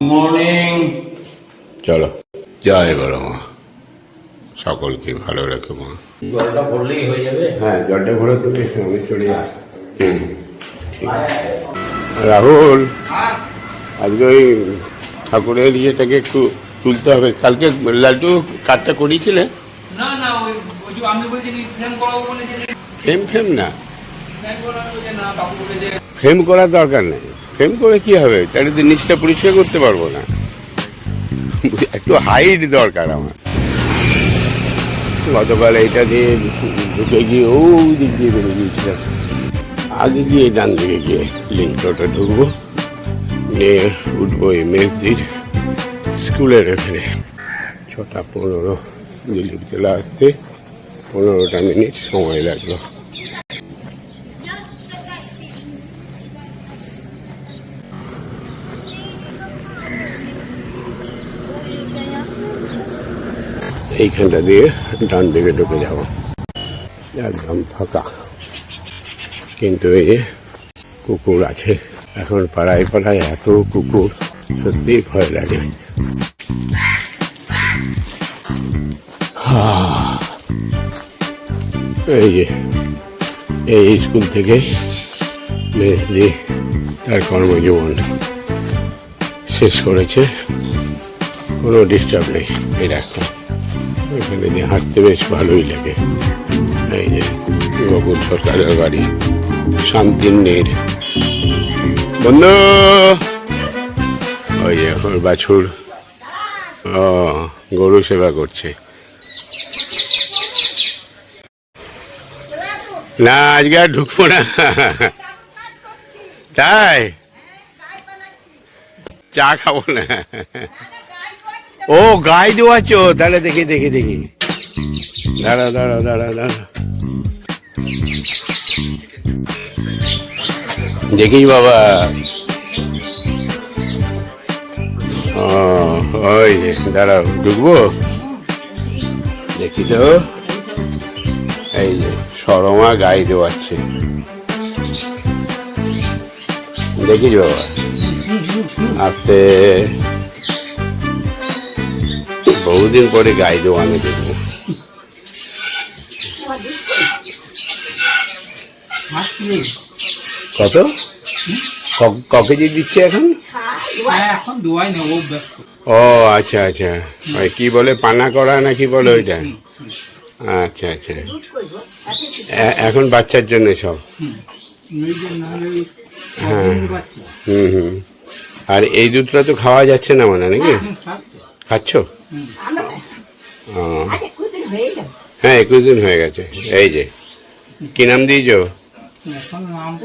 Morning চলো। জয় বড় মা। সকলকে ভালো রেখো মা। জলটা ভরলেই হয়ে যাবে। হ্যাঁ জলটা ভরে তুমি সঙ্গে চলে রাহুল আজকে ওই ঠাকুরের ইয়েটাকে একটু তুলতে হবে। কালকে লাড্ডু কাঠটা করিয়েছিলে? না না ওই ওই যে আমি বলছি ফ্রেম করাবো বলেছিলেন ফ্রেম ফ্রেম না। ফ্রেম করাবো যে না কাকু বলে যে ফ্রেম করার দরকার নেই। ফ্রেম করে কি হবে? তাহলে তো নিচটা পরিষ্কার করতে পারব না। একটু হাইট দরকার আমার। গতকাল এটা দিয়ে ঢুকে গিয়ে ওই দিক দিয়ে বেরিয়ে গিয়েছিলাম। আগে গিয়ে ডান দিকে গিয়ে লিঙ্ক রোডে ঢুকবো। নিয়ে উঠবো এই মেজদির স্কুলের এখানে। ছটা পনেরো দিল্লির চলে আসতে পনেরোটা মিনিট সময় লাগল। এইখানটা দিয়ে ডান দিকে ঢুকে যাব। একদম ফাঁকা। কিন্তু এই কুকুর আছে, এখন পাড়ায় পাড়ায় এত কুকুর সত্যি ভয় লাগে। এই যে, এই স্কুল থেকে মেসদি তার কর্মজীবন শেষ করেছে। কোনো ডিস্টার্ব নেই। এই দেখো। এখানে দিয়ে হাঁটতে বেশ ভালোই লাগে। এই যে গোকুল সরকারের বাড়ি শান্তির বন্ধু! ওই যে ওর বাছুর, ও, গরু সেবা করছে। না, আজকে আর ঢুকবো না। তাই? চা খাব না। ও, গাই দেওয়াচ্ছ তাহলে দেখি দেখি দেখি। দাঁড়া দাঁড়া দাঁড়া দাঁড়া। দেখিস বাবা। ওই যে, দাঁড়াও, ঢুকবো? দেখি তো। এই যে, সরমা গাই দেওয়াচ্ছে। দেখিস বাবা। আস্তে। বহুদিন পরে গাই দেবো আমি দেখব কত? ক- কেজি দিচ্ছে এখন? হ্যাঁ ও আচ্ছা আচ্ছা। ওই কি বলে পানা করা না কি বলে ওইটা? আচ্ছা আচ্ছা। এখন বাচ্চার জন্য সব। হ্যাঁ। হুম হুম। আর এই দুধটা তো খাওয়া যাচ্ছে না মানে নাকি? হুম, খাচ্ছে। হয়ে একুশ দিন হয়ে গেছে। এই যে কি নাম দিয়েছ?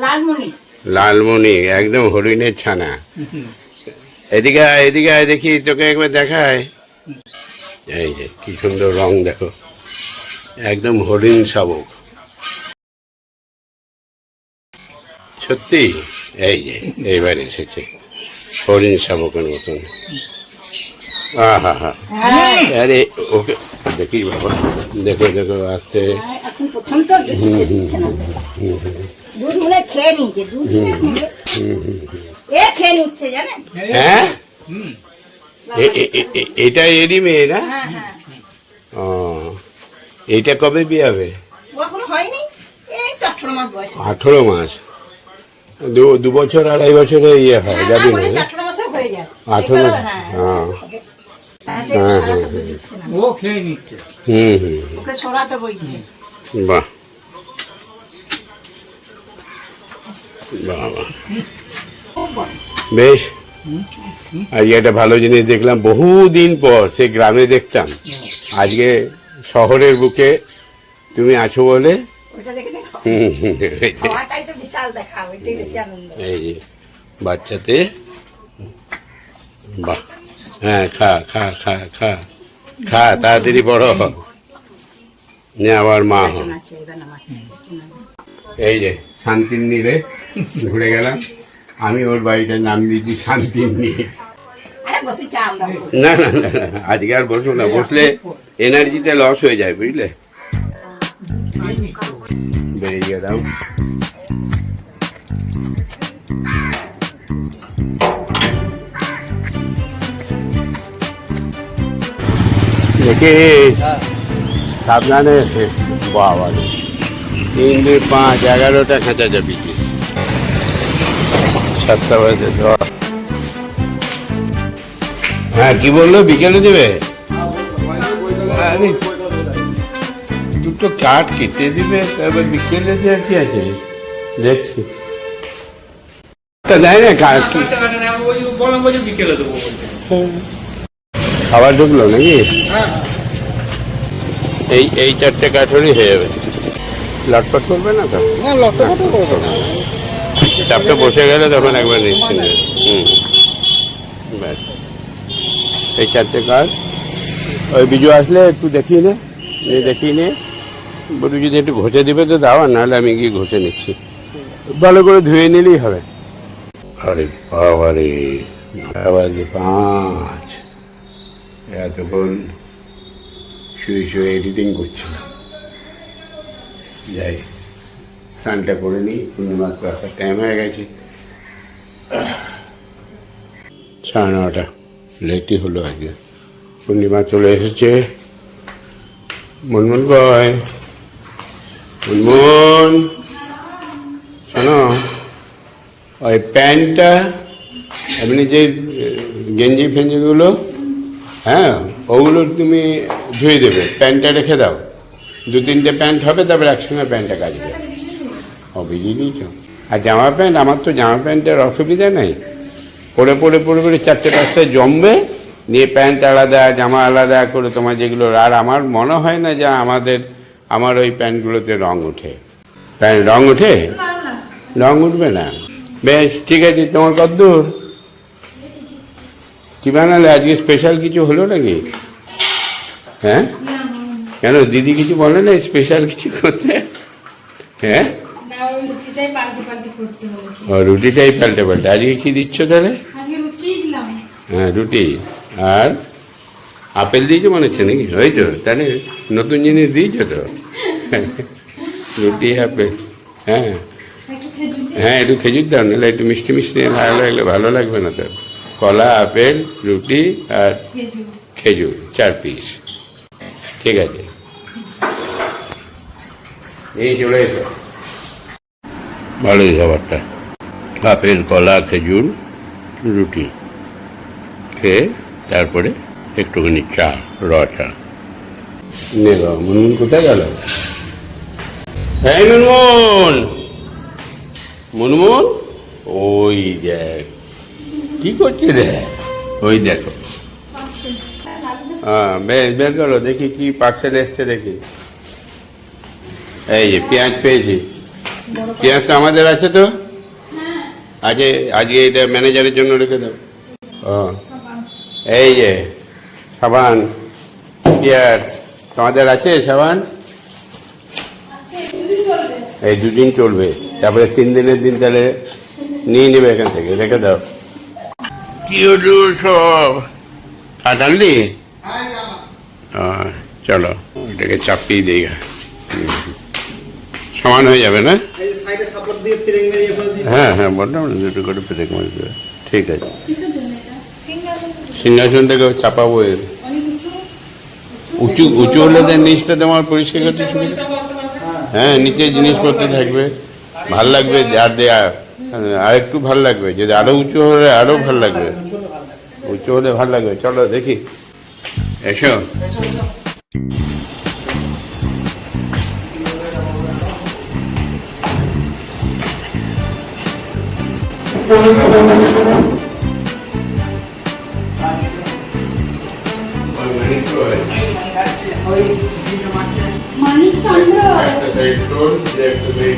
লালমণি। লালমণি একদম হরিণের ছানা। এদিকে এদিকে আয় দেখি তোকে একবার দেখায়। এই যে কি সুন্দর রং দেখো। একদম হরিণ শাবক। সত্যি? এই যে এইবার এসেছে। হরিণ শাবকের মতন। আরে ওকে দেখি বাবা। দেখো দেখো আসতে এখন প্রথম তো দিচ্ছে দিচ্ছে না দুধ মনে হয়? হ্যাঁ এটা এরই মেয়ে না? হ্যাঁ হ্যাঁ। ও এইটা কবে বিয়ে হবে? আঠারো মাস দু দু বছর আড়াই বছরে ইয়ে হয় যাবি না আঠারো মাসে হয়ে। ও খেয়ে নিচ্ছে। হুম হুম ওকে সরাতে বাহ। বেশ। আজকে একটা ভালো জিনিস দেখলাম বহুদিন পর সে গ্রামে দেখতাম। আজকে শহরের বুকে তুমি আছো বলে। এই যে বাচ্চাতে। বাহ। হ্যাঁ খা খা খা খা খা তাড়াতাড়ি বড় নিয়ে আবার মা হ। নাচে এবার নামাচ্ছে এই যে শান্তির নীলে ঘুরে গেলাম। আমি ওর বাড়িটার নাম দিয়েছি শান্তির নীল না না না না, আজকে আর বসবো না বসলে এনার্জিটা লস হয়ে যায় বুঝলে? বেরিয়ে গেলাম। দেখিস সাবধানে বাবা তিন দুই পাঁচ এগারোটা খাঁচা চাপিয়েছিস সাতটা বাজে দশ হ্যাঁ কি বলল? বিকেলে দেবে? আরে দুটো কাঠ কেটে দিবে তারপর বিকেলে দেওয়ার কি আছে দেখছি। তা দেয় না কাঠ বিকেলে দেবো। খাবার ঢুকলো নাকি? এই এই চারটে কাঠরই হয়ে যাবে। লটপট করবে না তো? হ্যাঁ চাপটা বসে গেলে তখন একবার নিশ্চিন্ত হুম। ব্যাস। এই চারটে কাঠ। ওই বিজু আসলে একটু দেখিয়ে নে। নিয়ে দেখিয়ে নে। বলু যদি একটু ঘষে দিবে তো দাও নাহলে আমি গিয়ে ঘষে নিচ্ছি। ভালো করে ধুয়ে নিলেই হবে। আরে বাবা রে আবার যে পাঁচ। এতক্ষণ শুয়ে শুয়ে এডিটিং করছিলাম। যাই, স্নানটা করে নিই, পূর্ণিমার একটা টাইম হয়ে গেছে। সাড়ে নটা লেটই হলো আজকে। পূর্ণিমা চলে এসেছে। মুনমুন বয়, মুনমুন। শোনো, ওই প্যান্টটা, এমনি যে, গেঞ্জি ফেঞ্জিগুলো হ্যাঁ ওগুলো তুমি ধুয়ে দেবে। প্যান্টটা রেখে দাও। দু তিনটে প্যান্ট হবে তারপর একসঙ্গে প্যান্টটা কাচবে। ও দিয়েছ? আর জামা প্যান্ট? আমার তো জামা প্যান্টের অসুবিধা নেই। পরে পরে পরে পরে চারটে পাঁচটা জমবে। নিয়ে প্যান্ট আলাদা জামা আলাদা করে তোমার যেগুলো আর আমার মনে হয় না যে আমাদের আমার ওই প্যান্টগুলোতে রং ওঠে। প্যান্ট রং ওঠে? রং উঠবে না। বেশ ঠিক আছে তোমার কদ্দূর কি বানালে? আজকে স্পেশাল কিছু হলো নাকি? হ্যাঁ? কেন দিদি কিছু বলে না স্পেশাল কিছু করতে? হ্যাঁ? রুটিটাই পাল্টে পাল্টে ও রুটিটাই পাল্টে পাল্টে। আজকে কি দিচ্ছ তাহলে? হ্যাঁ রুটি। আর আপেল দিয়েছ মনে হচ্ছে নাকি? হয়েছো তাহলে নতুন জিনিস দিয়েছ তো। রুটি আপেল হ্যাঁ। হ্যাঁ একটু খেজুর দাও নাহলে একটু মিষ্টি মিষ্টি ভালো লাগলে ভালো লাগবে না তো। কলা আপেল রুটি আর খেজুর। চার পিস ঠিক আছে। এই চলে এসো। ভালোই খাবারটা। আপেল কলা খেজুর রুটি। খেয়ে তারপরে একটুখানি চা র চা। নে বাবা, মুনমুন কোথায় গেল? হ্যাঁ মুনমুন! মুনমুন? ওই দেখ। কি করছি রে? ওই দেখো। হ্যাঁ বেশ, বের করো, দেখি কি পার্সেল এসছে দেখি। এই যে, পেঁয়াজ পেয়েছি। পেঁয়াজ তো আমাদের আছে তো? আজকে আজকে এটা ম্যানেজারের জন্য রেখে দাও। ও এই যে, সাবান, পেঁয়াজ, তোমাদের আছে সাবান? এই দুদিন চলবে। তারপরে তিন দিনের দিন তাহলে নিয়ে নেবে এখান থেকে, রেখে দাও। কি সব আর আনলি আহ, চলো এটাকে চাপিয়ে দিই। সমান হয়ে যাবে না? হ্যাঁ হ্যাঁ বললাম না দুটো করে পেরেক মারি দেবে ঠিক আছে। সিংহাসন থেকে। চাপাবো এর। উঁচু? উঁচু হলে তো নিচটা তোমার পরিষ্কার করতে। হ্যাঁ নিচে জিনিসপত্র থাকবে। ভালো লাগবে আর দেয়া। আর একটু ভালো লাগবে যদি আরও উঁচু হলে আরও ভালো লাগবে। উঁচু হলে ভালো লাগবে চলো দেখি। এসো। মানিক চন্দ্র। একটা সাইড টোল একটা সাইড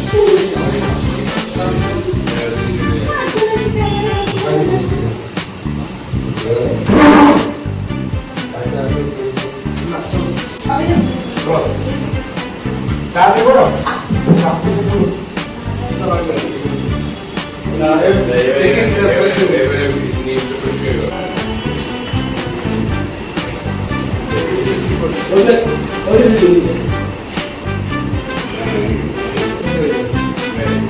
বলো তাড়াতাড়ি it, Thank you.